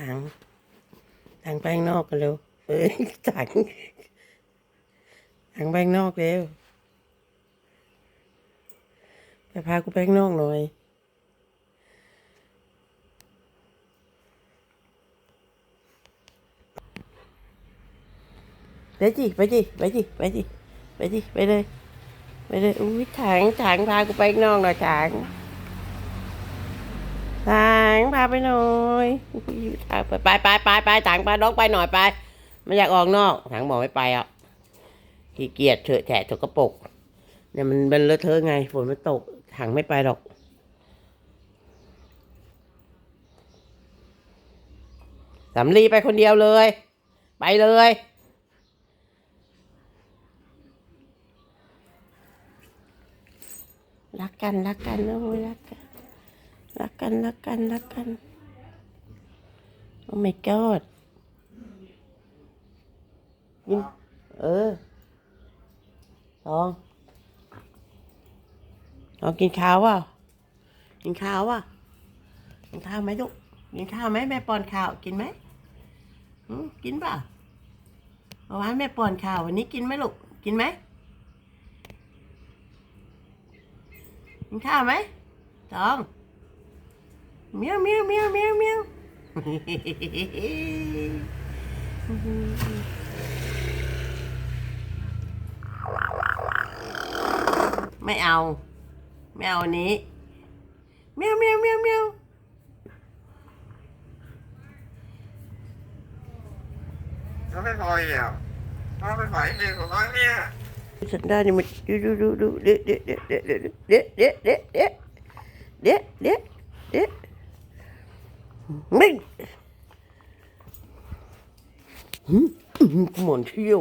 ถังถังไป้งนอกกันเร็วเอ้ยถังถังไป้งนอกเร็วไปพากูไป้งนอกหน่อยไปจิไปจิไปจิไปจิไปจิไปเลยไปเลยอุ้ยถังถังพากูไป้งนอกหน่อยถัง ถังพาไปหน่อยไปไปไปไปถังพาน้องไปหน่อยไปไม่อยากออกนอกถังบอกไม่ไปอะขี้เกียจเถอะแฉะสกปรกเนี่ยมันเป็นเลอะเทอะไงฝนมันตกถังไม่ไปหรอก สำลีไปคนเดียวเลย ไปเลยรักกันรักกันนะโอ้ยรักกัน กันรักกันรักกัน โอ้ my god ยินเออลองลองกินข้าวว่ะกินข้าวว่ะกินข้าวไหมลูกกินข้าวไหมแม่ป้อนข้าวกินไหมหืมกินป่ะเมื่อวานแม่ป้อนข้าววันนี้กินไหมลูกกินไหมกินข้าวไหมตอง เมียวเมียวเมียวเมียวเมียวไม่เอาไม่เอาอันนี้เมียวเมียวเมียวเมียว nó mới hồi vào nó mới phải đi của nó nha สันดานนี่มันดูดูดูดูเด็ดเด็ด ไม่หมหมอนเที่ยว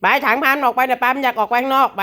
ไปถังพันออกไปนะปั๊มอยากออกไปข้างนอกไป